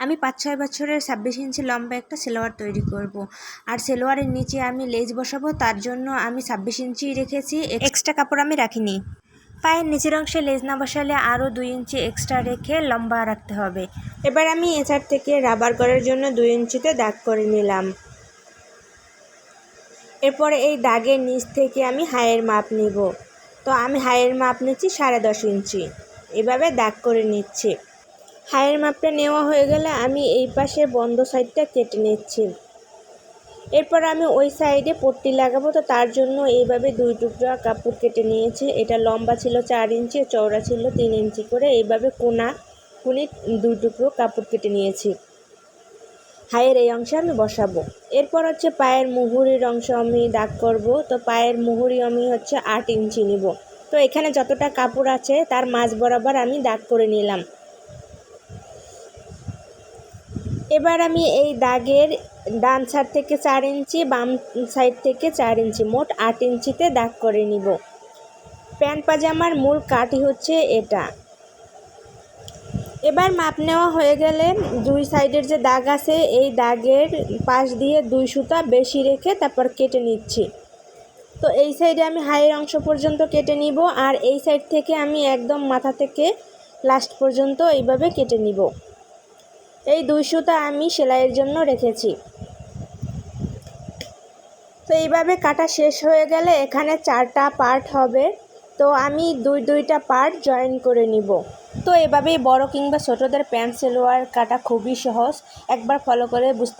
আমি পাঁচ, ছয় বছরের ছাব্বিশ ইঞ্চি লম্বা একটা সেলোয়ার তৈরি করব। আর সেলোয়ারের নিচে আমি লেজ বসাবো, তার জন্য আমি ছাব্বিশ ইঞ্চি রেখেছি, এক্সট্রা কাপড় আমি রাখিনি। পায়ের নিচের অংশে লেজ না বসালে আরও দুই ইঞ্চি এক্সট্রা রেখে লম্বা রাখতে হবে। এবার আমি এছাড় থেকে রাবার করার জন্য দুই ইঞ্চিতে দাগ করে নিলাম। এরপরে এই দাগের নিচ থেকে আমি হায়ের মাপ নিব। তো আমি হায়ের মাপ নিচ্ছি সাড়ে দশ ইঞ্চি। এভাবে দাগ করে নিচ্ছি। হাইয়ের মাপটা নেওয়া হয়ে গেলে আমি এই পাশে বন্ধ সাইডটা কেটে নিচ্ছি। এরপর আমি ওই সাইডে পট্টি লাগাবো, তো তার জন্য এইভাবে দুই টুকরা কাপড় কেটে নিয়েছি। এটা লম্বা ছিল চার ইঞ্চি, চওড়া ছিল তিন ইঞ্চি করে। এইভাবে কোনা কুনি দুই টুকরো কাপড় কেটে নিয়েছি। হায়ের এই অংশে আমি বসাবো। এরপর হচ্ছে পায়ের মুহুরির অংশ আমি দাগ করব, তো পায়ের মুহুরি আমি হচ্ছে আট ইঞ্চি নিব। তো এখানে যতটা কাপড় আছে, তার মাঝ বরাবর আমি দাগ করে নিলাম। এবার আমি এই দাগের ডান সাইড থেকে চার ইঞ্চি, বাম সাইড থেকে চার ইঞ্চি, মোট আট ইঞ্চিতে দাগ করে নিব। প্যান্ট পাজামার মূল কাঠই হচ্ছে এটা। এবার মাপ নেওয়া হয়ে গেলে দুই সাইডের যে দাগ আছে, এই দাগের পাশ দিয়ে দুই সুতা বেশি রেখে তারপর কেটে নিচ্ছি। তো এই সাইডে আমি হাইয়ের অংশ পর্যন্ত কেটে নিব আর এই সাইড থেকে আমি একদম মাথা থেকে লাস্ট পর্যন্ত এইভাবে কেটে নিব। এই দুই সুতা আমি সেলাইয়ের জন্য রেখেছি। তো এইভাবে কাটা শেষ হয়ে গেলে এখানে চারটা পার্ট হবে। তো আমি দুই দুইটা পার্ট জয়েন করে নিব। তো এভাবেই বড় কিংবা ছোটদের প্যান্ট সেলোয়ার কাটা খুবই সহজ। একবার ফলো করে বুঝতে